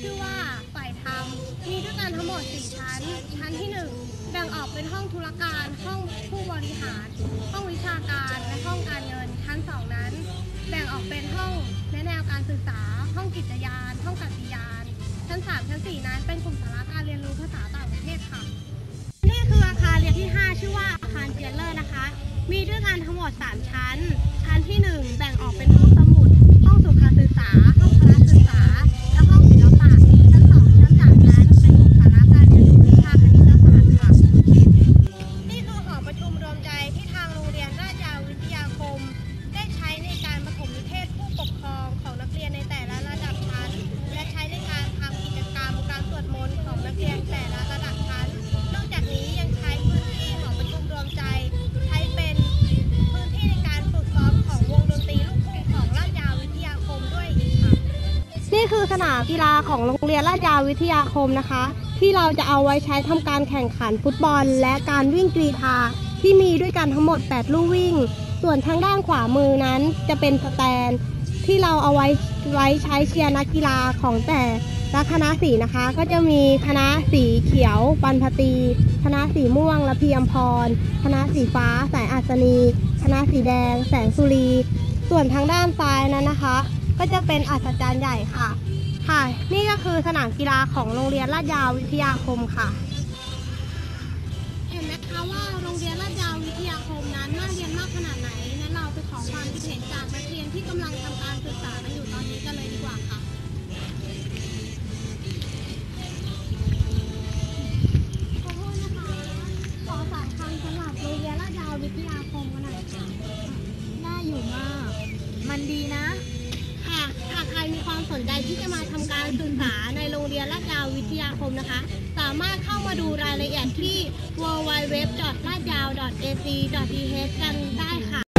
ชื่อว่าฝ่ายธรรมมีด้วยกันทั้งหมด 4 ชั้น ชั้นที่ 1 แบ่งออกเป็นห้องธุรการ ห้องผู้บริหาร ห้องวิชาการ และห้องการเงิน ชั้น 2 นั้น แบ่งออกเป็นห้องแนะแนวการศึกษา ห้องกิจยาน ห้องกัติยาน ชั้น 3 ชั้น 4 นั้นเป็นกลุ่มสาระการเรียนรู้ภาษาต่างประเทศค่ะ นี่คืออาคารเรียนที่ 5 ชื่อว่าอาคารเจเลอร์นะคะ มีด้วยกันทั้งหมด 3 ชั้น ชั้นที่ 1 แบ่ง นี่คือสนามกีฬาของโรงเรียนราชยาวิทยาคมนะคะ ที่เราจะเอาไว้ใช้ทำการแข่งขันฟุตบอล และการวิ่งกรีฑาที่มีด้วยกันทั้งหมด 8 ลู่วิ่ง ส่วนทางด้านขวามือนั้นจะเป็นสแตน ที่เราเอาไว้ไว้ใช้เชียร์นักกีฬาของแต่ละคณะสีนะคะ ก็จะมีคณะสีเขียวปันพตี คณะสีม่วงละเพียมพร คณะสีฟ้าแสงอัศนี คณะสีแดง แสงสุรี ส่วนทางด้านซ้ายนั้นนะคะ ก็จะเป็นอัศจรรย์ใหญ่ค่ะ ค่ะ นี่ก็คือสนามกีฬาของโรงเรียนลาดยาววิทยาคมค่ะ เห็นไหมคะว่าโรงเรียนลาดยาววิทยาคมนั้นน่าเรียนมากขนาดไหนนั้นเราไปขอความคิดเห็นจากนักเรียนที่กำลังทำการศึกษากันอยู่ตอนนี้กันเลยดีกว่าค่ะขอโทษนะคะขอสามคำสำหรับโรงเรียนลาดยาววิทยาคมกันหน่อยหน้าอยู่มากมันดีนะหากใครมีความสนใจ ที่จะมาทำการศึกษาในโรงเรียนลาดยาววิทยาคมนะคะ สามารถเข้ามาดูรายละเอียดที่ www.ladyaw.ac.th กันได้ค่ะ